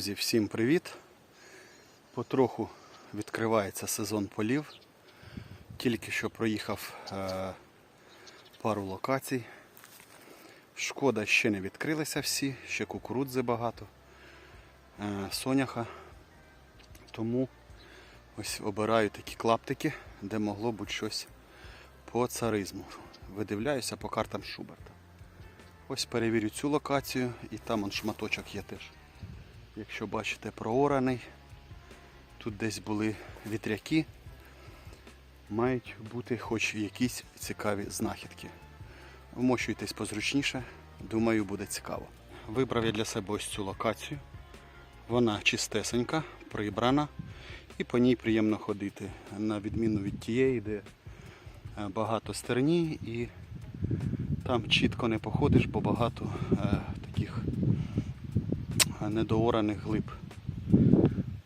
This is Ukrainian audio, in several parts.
Друзі, всім привіт! Потроху відкривається сезон полів. Тільки що проїхав е, пару локацій. Шкода ще не відкрилися всі, ще кукурудзи багато, е, соняха. Тому ось обираю такі клаптики, де могло бути щось по царизму. Видивляюся по картам Шуберта. Ось перевірю цю локацію і там он шматочок є теж. Якщо бачите проораний, тут десь були вітряки, мають бути хоч якісь цікаві знахідки. Вмощуйтесь позручніше, думаю, буде цікаво. Вибрав я для себе ось цю локацію. Вона чистесенька, прибрана і по ній приємно ходити. На відміну від тієї, де е, багато стерні і там чітко не походиш, бо багато е, таких недоораних глиб.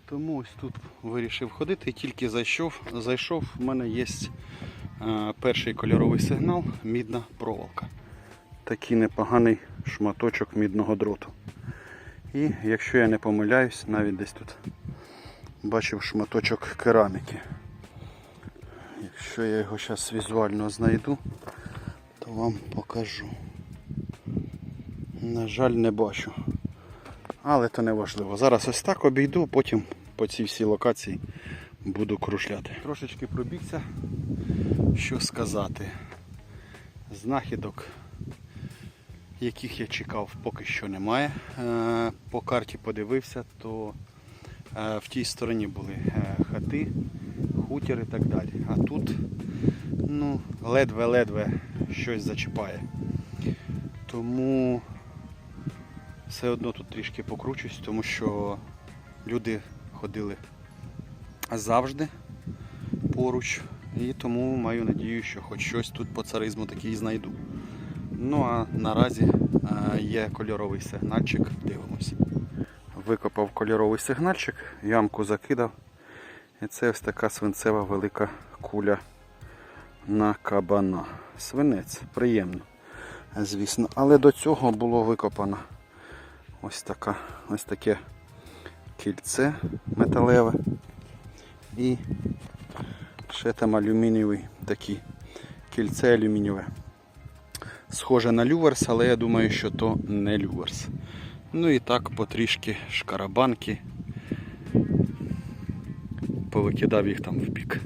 Тому ось тут вирішив ходити тільки зайшов, зайшов в мене є е, перший кольоровий сигнал мідна проволока. Такий непоганий шматочок мідного дроту. І якщо я не помиляюсь, навіть десь тут бачив шматочок кераміки. Якщо я його зараз візуально знайду, то вам покажу. На жаль, не бачу. Але то не важливо. Зараз ось так обійду, потім по цій всій локації буду кружляти. Трошечки пробігся. Що сказати? Знахідок, яких я чекав, поки що немає. Е, По карті подивився, то е, в тій стороні були е, хати, хутір і так далі. А тут ну, ледве-ледве щось зачіпає. Тому все одно тут трішки покручусь, тому що люди ходили завжди поруч. І тому маю надію, що хоч щось тут по царизму такий знайду. Ну а наразі е, є кольоровий сигнальчик, дивимось. Викопав кольоровий сигнальчик, ямку закидав. І це ось така свинцева велика куля на кабана. Свинець, приємно, звісно. Але до цього було викопано ось така, ось таке кільце металеве і ще там алюмінієвий такі кільце алюмінієве. Схоже на люверс, але я думаю, що то не люверс. Ну і так потрішки шкарабанки. Повикидав їх там в бік.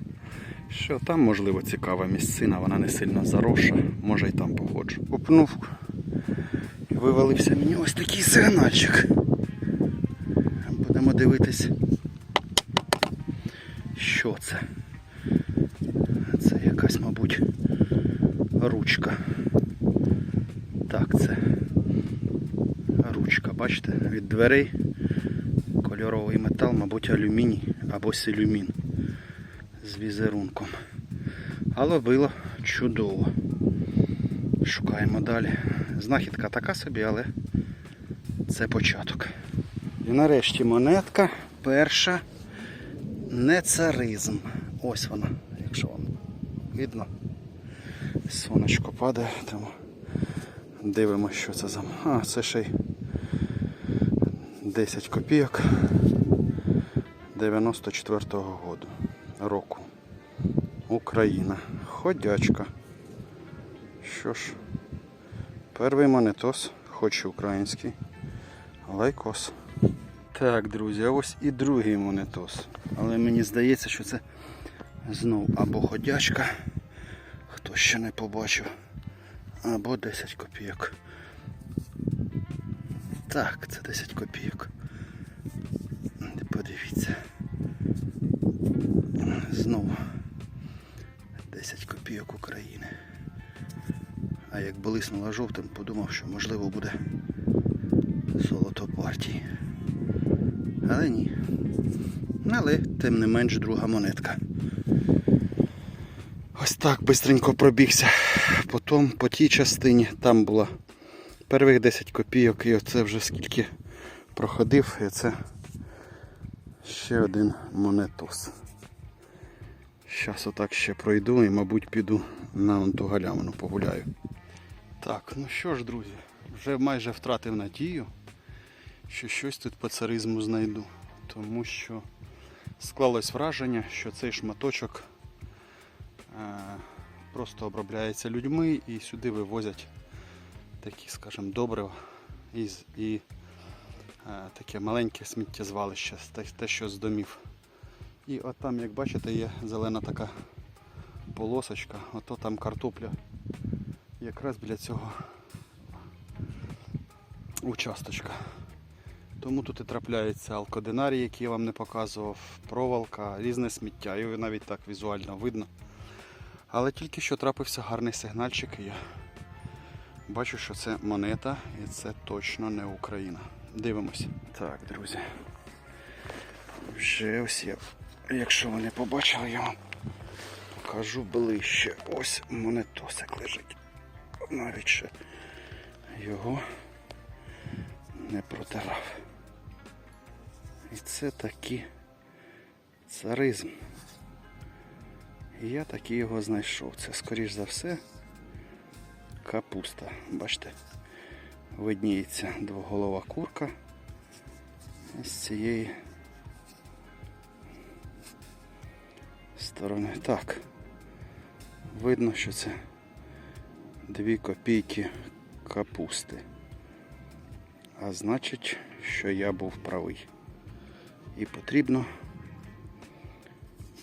Що там, можливо, цікава місцина, вона не сильно заросша, може й там походжу. Купнув і вивалився мені ось такий сигнальчик. Будемо дивитись, що це. Це якась, мабуть, ручка. Так, це ручка, бачите, від дверей кольоровий метал, мабуть, алюміній або силюмін з візерунком. Але було чудово. Шукаємо далі. Знахідка така собі, але це початок. І нарешті монетка перша не царизм. Ось вона, якщо вам видно. Сонечко падає, тому дивимося, що це за. А, це ще й 10 копійок 94-го году року. Україна. Ходячка. Що ж, перший монетос, хоч і український. Лайкос. Так, друзі, а ось і другий монетос. Але мені здається, що це знов або ходячка, хто ще не побачив, або 10 копійок. Так, це 10 копійок. Подивіться. Знову 10 копійок України. А як блиснула жовтим, подумав, що можливо буде золото партії. Але ні. Але тим не менш друга монетка. Ось так бистренько пробігся. Потім по тій частині там було перших 10 копійок і оце вже скільки проходив, і це ще один монетос. Зараз отак ще пройду і, мабуть, піду на ту галявину погуляю. Так, ну що ж, друзі, вже майже втратив надію. що щось тут по царизму знайду. Тому що склалось враження, що цей шматочок е, просто обробляється людьми і сюди вивозять такі, скажімо, добрива і, і е, таке маленьке сміттєзвалище, те, що з домів. І от там, як бачите, є зелена така полосочка, ото там картопля. Якраз біля цього участочка. Тому тут і трапляється алкодинарій, який я вам не показував, проволока, різне сміття. Його навіть так візуально видно. Але тільки що трапився гарний сигнальчик, і я бачу, що це монета і це точно не Україна. Дивимося. Так, друзі. Вже ось я, якщо ви не побачили, я вам покажу ближче. Ось монетосик лежить. Навіть ще його не протирав. І це такий царизм. І я таки його знайшов. Це, скоріш за все, капуста. Бачите, видніється двоголова курка з цієї сторони. Так, видно, що це дві копійки капусти. А значить, що я був правий. І потрібно,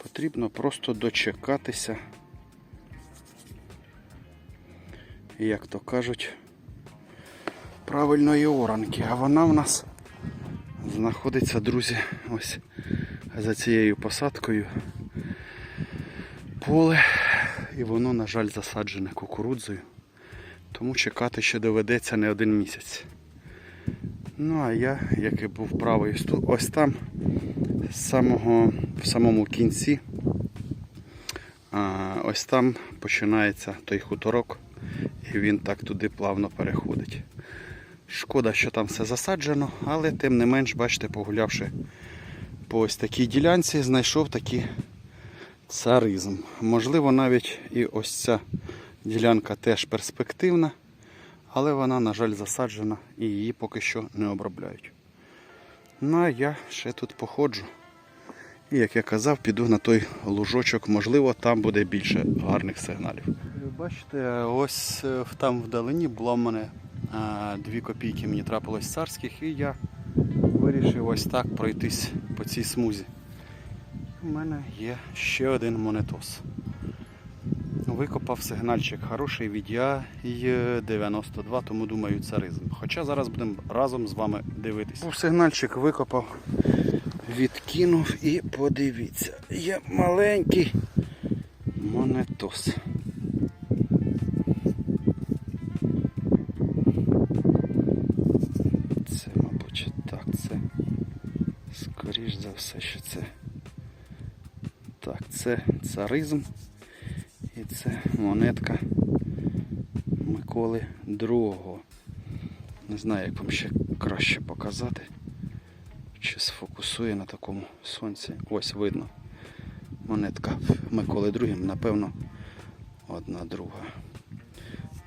потрібно просто дочекатися, як то кажуть, правильної оранки. А вона в нас знаходиться, друзі, ось за цією посадкою поле. І воно, на жаль, засаджене кукурудзою. Тому чекати ще доведеться не один місяць. Ну а я, як і був правий ось там, з самого, в самому кінці, а, ось там починається той хуторок, і він так туди плавно переходить. Шкода, що там все засаджено, але тим не менш, бачите, погулявши по ось такій ділянці, знайшов такий царизм. Можливо, навіть і ось ця ділянка теж перспективна, але вона, на жаль, засаджена і її поки що не обробляють. Ну а я ще тут походжу. І як я казав, піду на той лужочок, можливо, там буде більше гарних сигналів. Ви бачите, ось е, там вдалині була в мене е, дві копійки, мені трапилось царських, і я вирішив ось так пройтись по цій смузі. У мене є ще один монетос. Викопав сигнальчик хороший від я і 92, тому думаю, царизм. Хоча зараз будемо разом з вами дивитися. Сигнальчик викопав, відкинув і подивіться. Є маленький монетос. Це, мабуть, так, це скоріш за все, що це. Так, це царизм. Це монетка Миколи II. Не знаю, як вам ще краще показати. Чи сфокусує на такому сонці. Ось видно. Монетка Миколи II, напевно, одна друга.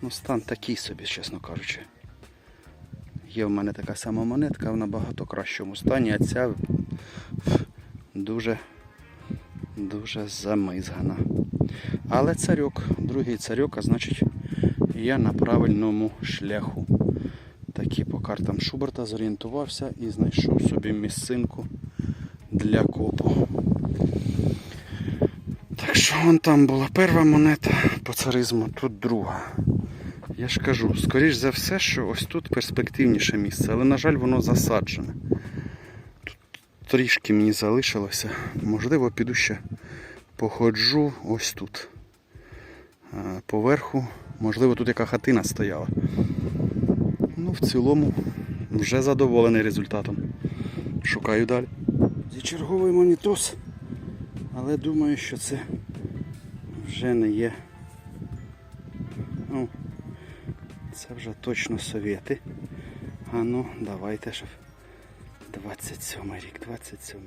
Ну, стан такий собі, чесно кажучи. Є в мене така сама монетка в набагато кращому стані, а ця дуже, дуже замизгана. Але царьок, другий царьок, а значить я на правильному шляху. Такі по картам Шуберта зорієнтувався і знайшов собі місцинку для копу. Так що вон там була перша монета по царизму, тут друга. Я ж кажу, скоріш за все, що ось тут перспективніше місце, але, на жаль, воно засаджене. Тут трішки мені залишилося. Можливо, піду ще походжу ось тут. Е, Поверху, можливо, тут яка хатина стояла. Ну, в цілому, вже задоволений результатом. Шукаю далі. Зі черговий монітос, але думаю, що це вже не є. Ну, це вже точно совєти. А ну, давайте ж. 27 рік, 27.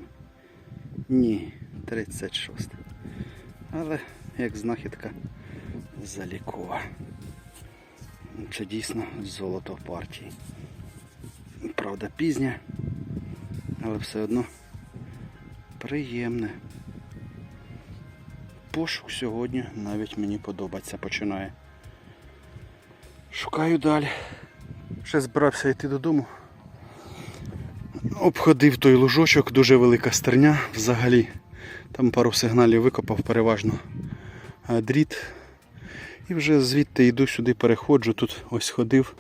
Ні, 36. Але як знахідка залікова. Це дійсно золото партії. Правда, пізня, але все одно приємне. Пошук сьогодні навіть мені подобається починає. Шукаю далі. Ще збирався йти додому. Обходив той лужочок, дуже велика стерня взагалі. Там пару сигналів викопав переважно дріт. І вже звідти йду сюди, переходжу. Тут ось ходив.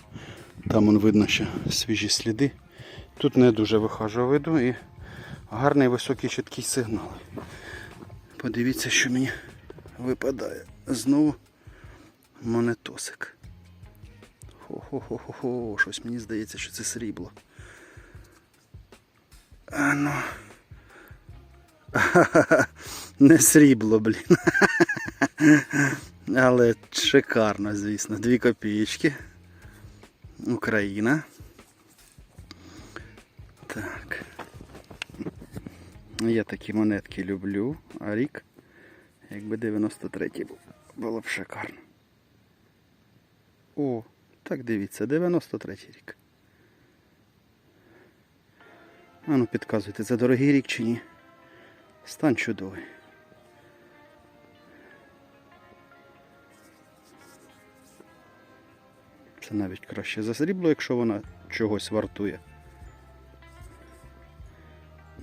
Там он видно ще свіжі сліди. Тут не дуже вихожу виду і гарний високий чіткий сигнал. Подивіться, що мені випадає. Знову монетосик. Хо-хо-хо-хо, щось мені здається, що це срібло. А ну. Не срібло, блін. Але шикарно, звісно. Дві копійки. Україна. Так. Я такі монетки люблю, а рік, якби 93-й був, було б шикарно. О, так дивіться, 93-й рік. А ну підказуйте, це дорогий рік чи ні? Стан чудовий. Це навіть краще за срібло, якщо вона чогось вартує.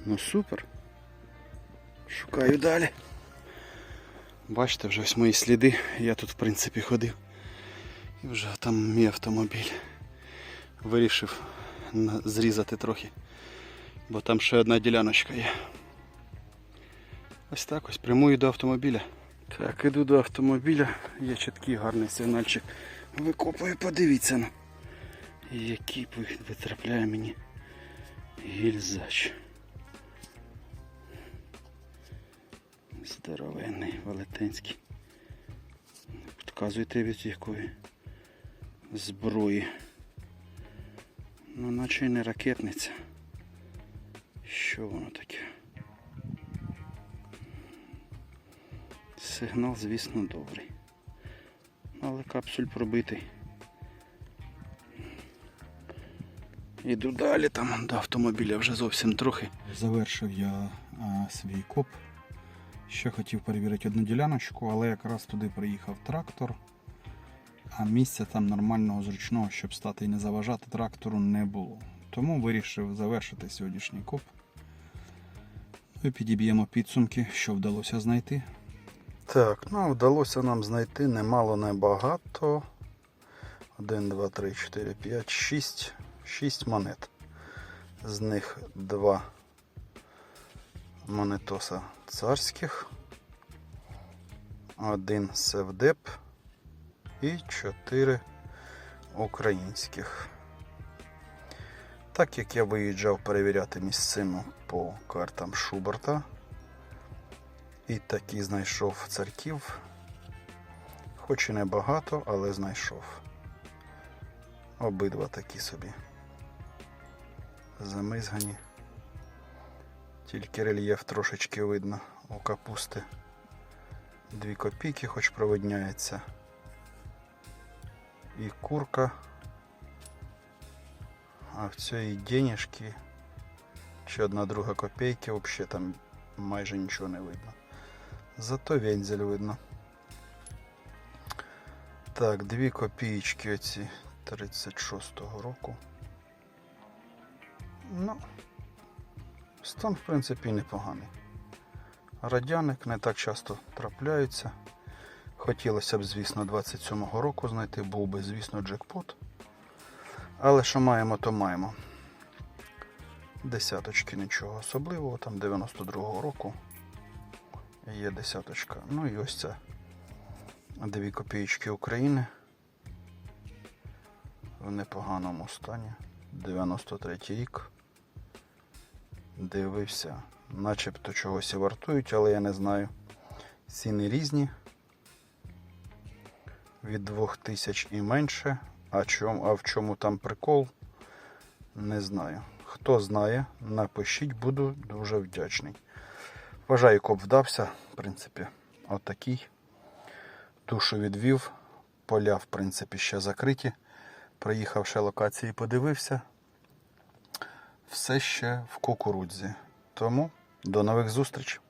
Ну супер. Шукаю далі. Бачите, вже ось мої сліди. Я тут в принципі ходив. І вже там мій автомобіль. Вирішив зрізати трохи. Бо там ще одна діляночка є. Ось так ось прямую до автомобіля. Так, іду до автомобіля. Є чіткий гарний сигнальчик. Викопую, подивіться на. Який витрапляє мені гільзач. Здоровенний, велетенський. Підказуйте від якої зброї. Ну, наче й не ракетниця. Що воно таке? Сигнал, звісно, добрий. Але капсуль пробитий. Іду далі, там до автомобіля вже зовсім трохи. Завершив я а, свій коп. Ще хотів перевірити одну діляночку, але якраз туди приїхав трактор, а місця там нормального, зручного, щоб стати і не заважати трактору, не було. Тому вирішив завершити сьогоднішній коп. І підіб'ємо підсумки, що вдалося знайти. Так, ну вдалося нам знайти немало, не багато. 1, 2, 3, 4, 5, 6. 6 монет. З них два монетоса царських, один севдеп і 4 українських. Так як я виїжджав перевіряти місцину по картам Шуберта, і таки знайшов царків. Хоч і не багато, але знайшов. Обидва такі собі. Замизгані. Тільки рельєф трошечки видно у капусти. Дві копійки хоч провидняється. І курка. А в цієї денежки чи одна друга копійки взагалі там майже нічого не видно. Зато вензель видно. Так, дві копійки оці 36-го року. Ну, стан, в принципі, непоганий. Радяник не так часто трапляються. Хотілося б, звісно, 27-го року знайти, був би, звісно, джекпот. Але що маємо, то маємо. Десяточки нічого особливого, там 92-го року. Є десяточка. Ну і ось це. Дві копійки України. В непоганому стані. 93 рік. Дивився. Начебто чогось і вартують, але я не знаю. Ціни різні. Від 2000 і менше. А, чом, а в чому там прикол? Не знаю. Хто знає, напишіть, буду дуже вдячний. Вважаю, коп вдався, в принципі, отакий. Душу відвів, поля, в принципі, ще закриті. Приїхав ще локації, подивився. все ще в кукурудзі. Тому до нових зустрічей!